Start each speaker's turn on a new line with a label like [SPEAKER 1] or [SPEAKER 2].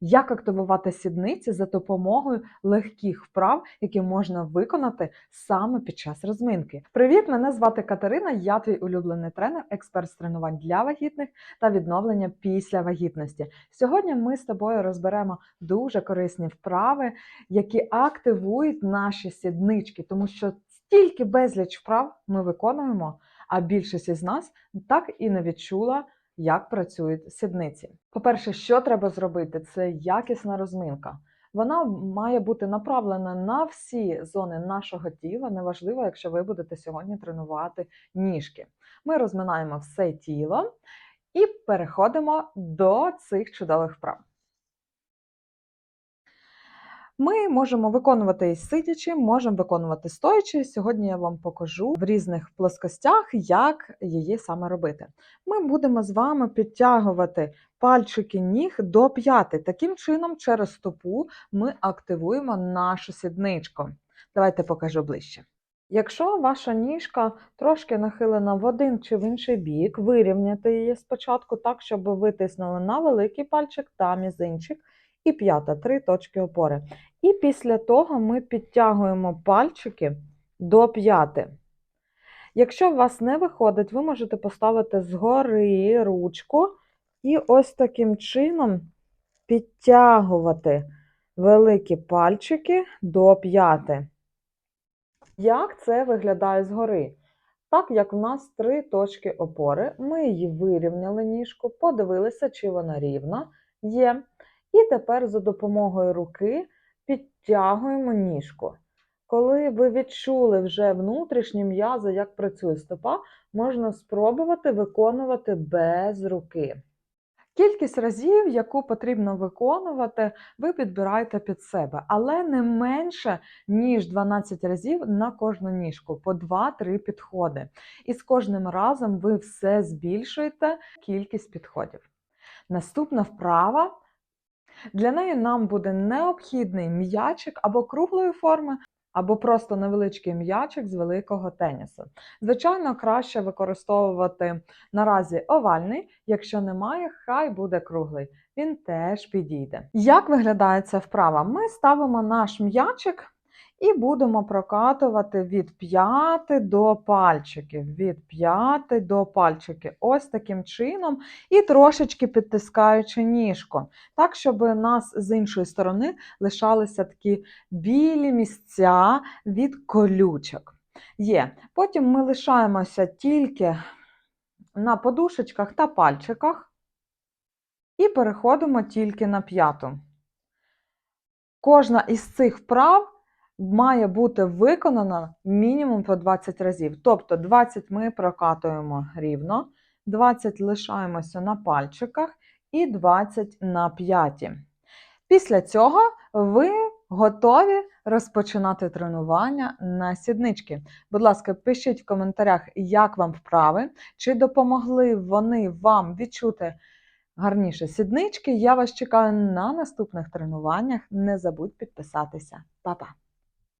[SPEAKER 1] Як активувати сідниці за допомогою легких вправ, які можна виконати саме під час розминки? Привіт! Мене звати Катерина. Я твій улюблений тренер, експерт з тренувань для вагітних та відновлення після вагітності. Сьогодні ми з тобою розберемо дуже корисні вправи, які активують наші сіднички, тому що стільки безліч вправ ми виконуємо, а більшість із нас так і не відчула як працюють сідниці. По-перше, що треба зробити? Це якісна розминка. Вона має бути направлена на всі зони нашого тіла. Неважливо, якщо ви будете сьогодні тренувати ніжки. Ми розминаємо все тіло і переходимо до цих чудових вправ. Ми можемо виконувати сидячи, можемо виконувати стоячи. Сьогодні я вам покажу в різних плоскостях, як її саме робити. Ми будемо з вами підтягувати пальчики ніг до п'яти. Таким чином, через стопу ми активуємо нашу сідничку. Давайте покажу ближче. Якщо ваша ніжка трошки нахилена в один чи в інший бік, вирівняти її спочатку так, щоб ви витиснули на великий пальчик та мізинчик і п'ята три точки опори. І після того ми підтягуємо пальчики до п'яти. Якщо у вас не виходить, ви можете поставити згори ручку і ось таким чином підтягувати великі пальчики до п'яти. Як це виглядає згори? Так як в нас три точки опори, ми її вирівняли ніжку, подивилися, чи вона рівна є. І тепер за допомогою руки підтягуємо ніжку. Коли ви відчули вже внутрішні м'язи, як працює стопа, можна спробувати виконувати без руки. Кількість разів, яку потрібно виконувати, ви підбираєте під себе, але не менше, ніж 12 разів на кожну ніжку, по 2-3 підходи. І з кожним разом ви все збільшуєте кількість підходів. Наступна вправа. Для неї нам буде необхідний м'ячик або круглої форми, або просто невеличкий м'ячик з великого тенісу. Звичайно, краще використовувати наразі овальний, якщо немає, хай буде круглий. Він теж підійде. Як виглядає ця вправа? Ми ставимо наш м'ячик і будемо прокатувати від п'яти до пальчиків, від п'яти до пальчиків. Ось таким чином, і трошечки підтискаючи ніжку, так, щоб у нас з іншої сторони лишалися такі білі місця від колючок. Є. Потім ми лишаємося тільки на подушечках та пальчиках і переходимо тільки на п'яту. Кожна із цих вправ має бути виконана мінімум по 20 разів. Тобто 20 ми прокатуємо рівно, 20 лишаємося на пальчиках і 20 на п'яті. Після цього ви готові розпочинати тренування на сіднички. Будь ласка, пишіть в коментарях, як вам вправи, чи допомогли вони вам відчути гарніше сіднички. Я вас чекаю на наступних тренуваннях. Не забудь підписатися. Па-па!